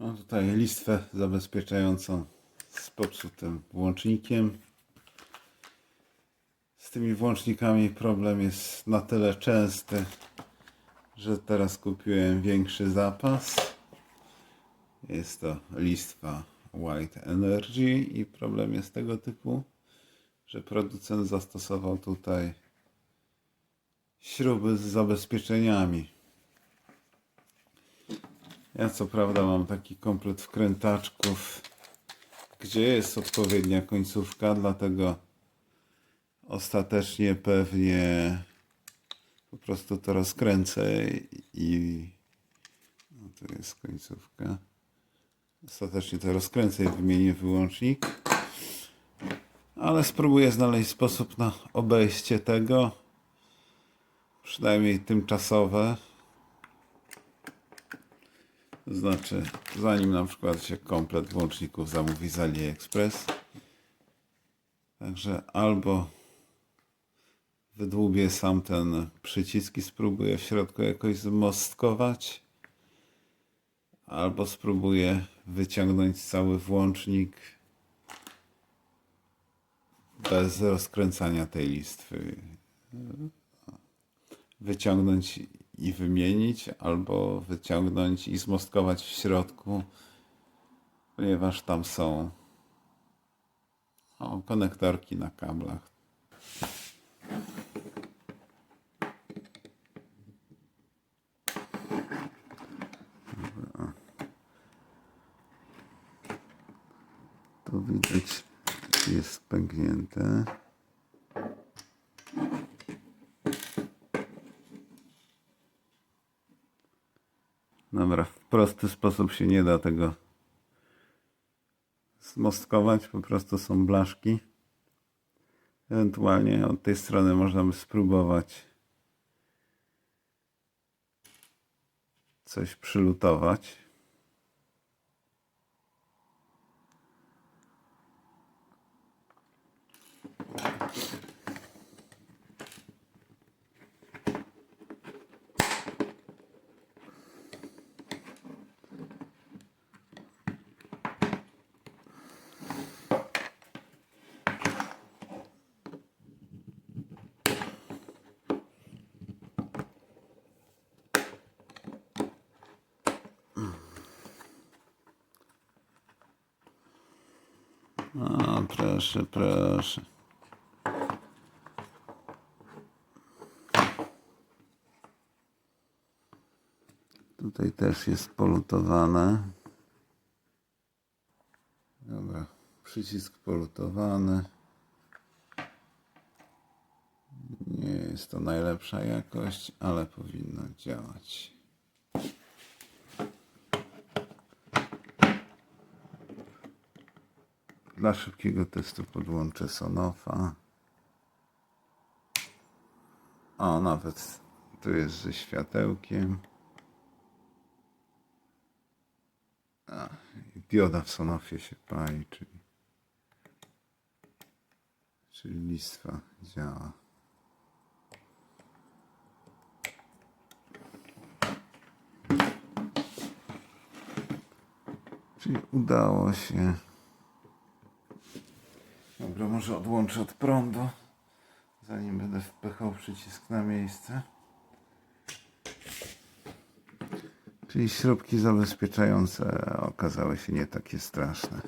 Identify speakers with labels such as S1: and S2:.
S1: Mam tutaj listwę zabezpieczającą z popsutym włącznikiem. Z tymi włącznikami problem jest na tyle częsty, że teraz kupiłem większy zapas. Jest to listwa White Energy i problem jest tego typu, że producent zastosował tutaj śruby z zabezpieczeniami. Ja co prawda mam taki komplet wkrętaczków, gdzie jest odpowiednia końcówka, dlatego ostatecznie pewnie po prostu to rozkręcę i no tu jest końcówka. Ostatecznie to rozkręcę i wymienię wyłącznik. Ale spróbuję znaleźć sposób na obejście tego. Przynajmniej tymczasowe. Znaczy, zanim na przykład się komplet włączników zamówi z AliExpress. Także albo wydłubię sam ten przycisk i spróbuję w środku jakoś zmostkować, albo spróbuję wyciągnąć cały włącznik bez rozkręcania tej listwy. Wyciągnąć i wymienić, albo wyciągnąć i zmostkować w środku, ponieważ tam są o, konektorki na kablach. Tu widać jest pęknięte. Dobra, w prosty sposób się nie da tego zmostkować, po prostu są blaszki. Ewentualnie od tej strony można by spróbować coś przylutować. O, proszę, proszę. Tutaj też jest polutowane. Dobra, przycisk polutowany. Nie jest to najlepsza jakość, ale powinno działać. Dla szybkiego testu podłączę Sonofa. O, nawet tu jest ze światełkiem. A, dioda w Sonofie się pali, czyli, czyli listwa działa. Czyli udało się. Dobra, może odłączę od prądu, zanim będę wpychał przycisk na miejsce. Czyli śrubki zabezpieczające okazały się nie takie straszne.